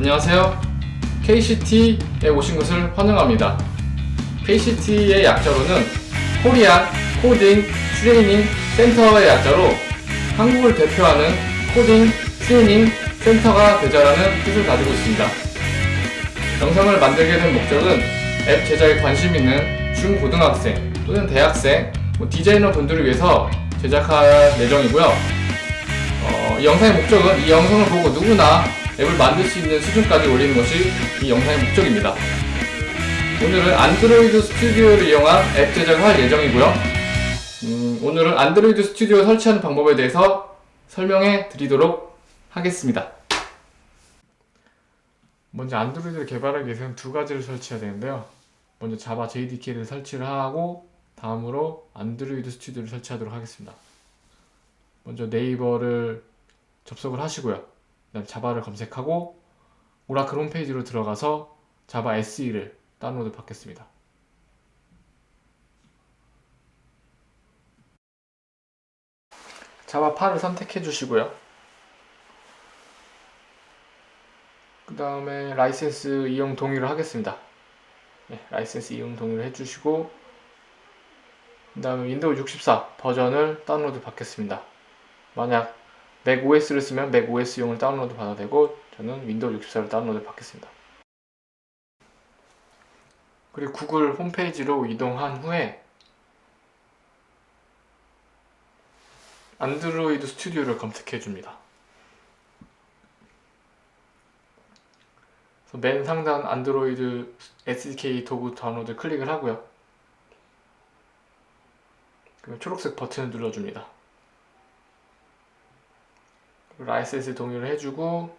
안녕하세요. KCT에 오신 것을 환영합니다. KCT의 약자로는 코리안 코딩 트레이닝 센터의 약자로 한국을 대표하는 코딩 트레이닝 센터가 되자라는 뜻을 가지고 있습니다. 영상을 만들게 된 목적은 앱 제작에 관심 있는 중고등학생 또는 대학생, 뭐 디자이너 분들을 위해서 제작할 예정이고요. 어, 이 영상의 목적은 이 영상을 보고 누구나 앱을 만들 수 있는 수준까지 올리는 것이 이 영상의 목적입니다. 오늘은 안드로이드 스튜디오를 이용한 앱 제작을 할 예정이고요. 음, 오늘은 안드로이드 스튜디오 설치하는 방법에 대해서 설명해 드리도록 하겠습니다. 먼저 안드로이드를 개발하기 위해서는 두 가지를 설치해야 되는데요. 먼저 자바 JDK를 설치를 하고 다음으로 안드로이드 스튜디오를 설치하도록 하겠습니다. 먼저 네이버를 접속을 하시고요. 그다음 자바를 검색하고 오라클 홈페이지로 들어가서 자바 SE를 다운로드 받겠습니다. 자바 8을 선택해 주시고요. 그 다음에 라이센스 이용 동의를 하겠습니다. 네, 라이센스 이용 동의를 해주시고 그 다음에 윈도우 64 버전을 다운로드 받겠습니다. 만약 맥 OS를 쓰면 맥 OS용을 다운로드 받아도 되고 저는 윈도우 64를 다운로드 받겠습니다. 그리고 구글 홈페이지로 이동한 후에 안드로이드 스튜디오를 검색해 줍니다. 맨 상단 안드로이드 SDK 도구 다운로드 클릭을 하고요. 그러면 초록색 버튼을 눌러줍니다. 라이센스 동의를 해주고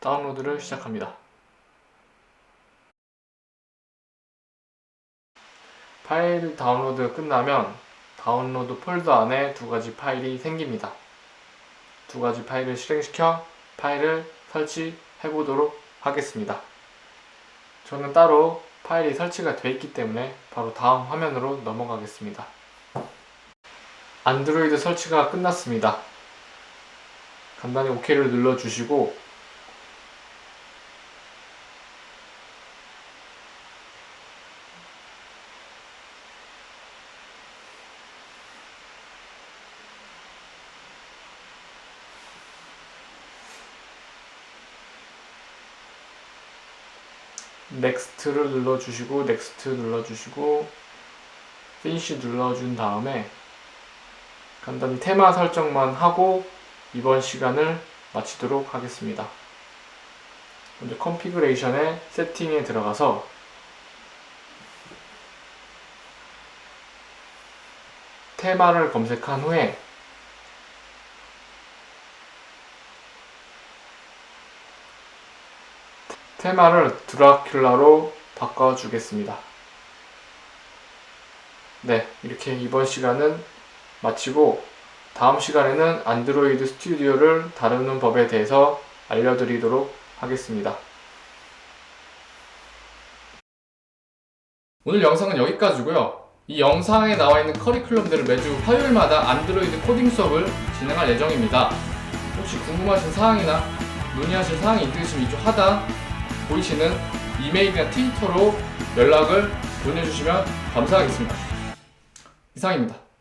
다운로드를 시작합니다. 파일 다운로드 끝나면 다운로드 폴더 안에 두 가지 파일이 생깁니다. 두 가지 파일을 실행시켜 파일을 설치해 보도록 하겠습니다. 저는 따로 파일이 설치가 되어 있기 때문에 바로 다음 화면으로 넘어가겠습니다. 안드로이드 설치가 끝났습니다. 간단히 OK를 눌러주시고 넥스트를 눌러주시고 넥스트 눌러주시고 피니시 눌러준 다음에 간단히 테마 설정만 하고 이번 시간을 마치도록 하겠습니다. 먼저 컨피그레이션의 세팅에 들어가서 테마를 검색한 후에 테마를 드라큘라로 바꿔주겠습니다. 네, 이렇게 이번 시간은 마치고 다음 시간에는 안드로이드 스튜디오를 다루는 법에 대해서 알려드리도록 하겠습니다. 오늘 영상은 여기까지고요. 이 영상에 나와 있는 커리큘럼들을 매주 화요일마다 안드로이드 코딩 수업을 진행할 예정입니다. 혹시 궁금하신 사항이나 문의하실 사항이 있으시면 이쪽 하단 보이시는 이메일이나 트위터로 연락을 보내주시면 감사하겠습니다. 이상입니다.